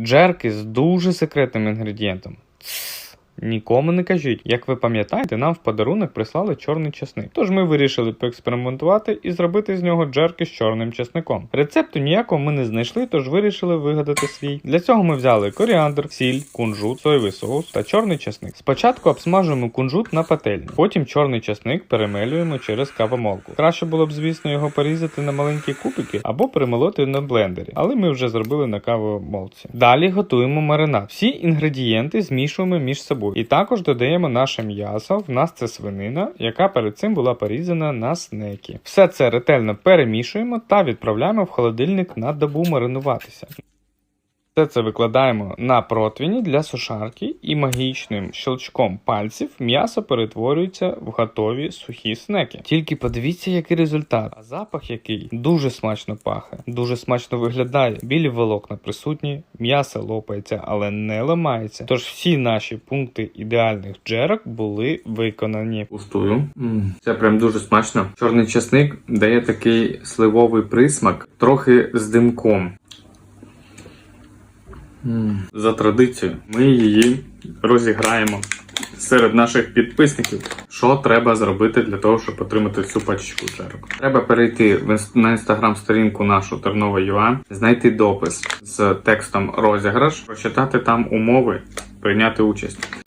Джерки з дуже секретним інгредієнтом. Нікому не кажіть. Як ви пам'ятаєте, нам в подарунок прислали чорний чесник. Тож ми вирішили поекспериментувати і зробити з нього джерки з чорним чесником. Рецепту ніякого ми не знайшли, тож вирішили вигадати свій. Для цього ми взяли коріандр, сіль, кунжут, соєвий соус та чорний чесник. Спочатку обсмажуємо кунжут на пательні, потім чорний чесник перемелюємо через кавомолку. Краще було б, звісно, його порізати на маленькі кубики або перемолоти на блендері, але ми вже зробили на кавомолці. Далі готуємо маринад. Всі інгредієнти змішуємо між собою. І також додаємо наше м'ясо. В нас це свинина, яка перед цим була порізана на снеки. Все це ретельно перемішуємо та відправляємо в холодильник на добу маринуватися. Все це викладаємо на противні для сушарки і магічним щелчком пальців м'ясо перетворюється в готові сухі снеки. Тільки подивіться, який результат. А запах який дуже смачно пахне, дуже смачно виглядає. Білі волокна присутні, м'ясо лопається, але не ламається. Тож всі наші пункти ідеальних джерок були виконані. Густую. Це прям дуже смачно. Чорний часник дає такий сливовий присмак, трохи з димком. За традицією, ми її розіграємо серед наших підписників. Що треба зробити для того, щоб отримати цю пачечку джерок? Треба перейти на інстаграм-сторінку нашу Тернова.ua, знайти допис з текстом розіграш, прочитати там умови, прийняти участь.